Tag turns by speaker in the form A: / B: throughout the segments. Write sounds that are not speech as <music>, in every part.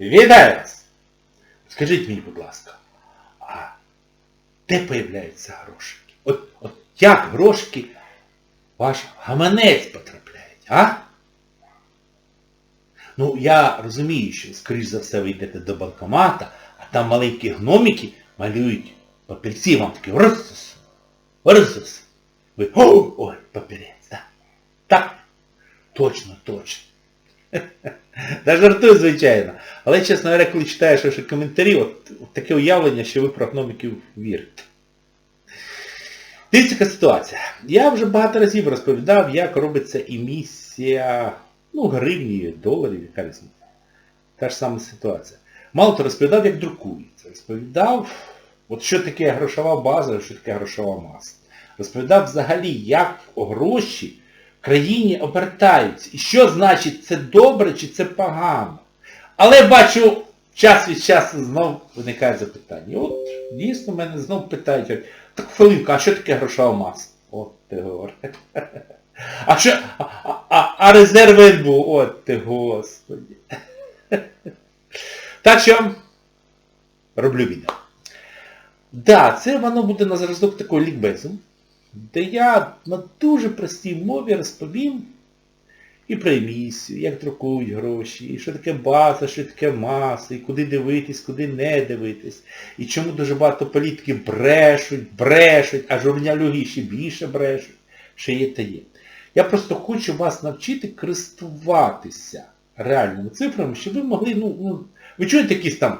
A: Вітаю вас! Скажіть мені, будь ласка, а де появляються грошики? От, от як грошики ваш гаманець потрапляють, а? Ну, я розумію, що, скоріш за все, ви йдете до банкомата, а там маленькі гномики малюють папірці, вам такі рисус, рисус. Ви, о, ой, папірець, так. Так, точно, точно. Та жартую, звичайно. Але, чесно говоря, коли читаєш ваші коментарі, от, от таке уявлення, що ви про гномиків вірите. Дивіться, яка ситуація. Я вже багато разів розповідав, як робиться емісія, ну, гривні, доларів, яка різниця. Та ж сама ситуація. Мало то розповідав, як друкується. Розповідав, от що таке грошова база, що таке грошова маса. Розповідав взагалі, як гроші країні обертаються. І що значить, це добре чи це погано. Але бачу, час від часу знов виникає запитання. От дійсно мене знов питають, так хвилинку, а що таке грошова маса? От ти говориш. <laughs> А що, а, а, а резерв НБУ? От ти господи. <laughs> Так що, роблю відео. Да, це воно буде на зразок такого лікбезу, де я на дуже простій мові розповім і про емісію, як друкують гроші, і що таке база, що таке маса, і куди дивитись, куди не дивитись, і чому дуже багато політиків брешуть, брешуть, а журналюги ще більше брешуть, ще є та є. Я просто хочу вас навчити користуватися реальними цифрами, щоб ви могли, ну, ну ви чуєте якийсь там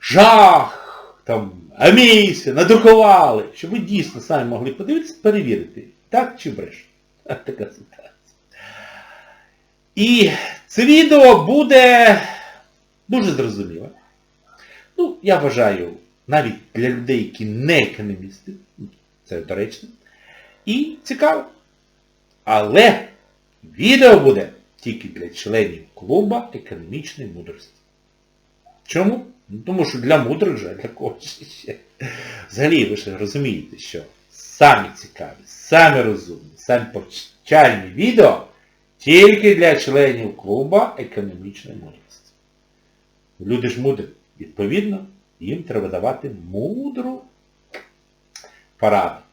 A: жах, там, амісія, надрукували, щоб ви дійсно самі могли подивитися, перевірити, так чи бреш. <laughs> Така ситуація. І це відео буде дуже зрозуміле. Ну, я вважаю, навіть для людей, які не економісти, це доречно, і цікаво. Але відео буде тільки для членів клуба економічної мудрості. Чому? Ну, тому що для мудрих же, для когось ще. Взагалі, ви ж розумієте, що самі цікаві, самі розумні, самі повчальні відео тільки для членів клуба економічної мудрості. Люди ж мудрі. Відповідно, їм треба давати мудру пораду.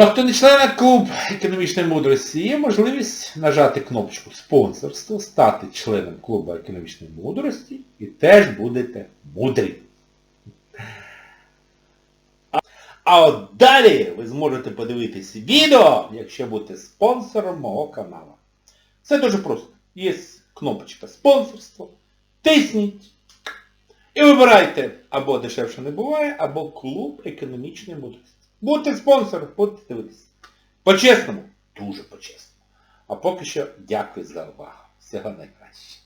A: Ну, а хто не член клуб економічної мудрості, є можливість нажати кнопочку спонсорство, стати членом клубу економічної мудрості і теж будете мудрі. А от далі ви зможете подивитися відео, якщо будете спонсором мого каналу. Все дуже просто. Є кнопочка спонсорство. Тисніть. І вибирайте або дешевше не буває, або клуб економічної мудрості. Будьте спонсором, будьте дивитися. По-чесному, дуже по-чесному. А поки що дякую за увагу. Всього найкращого.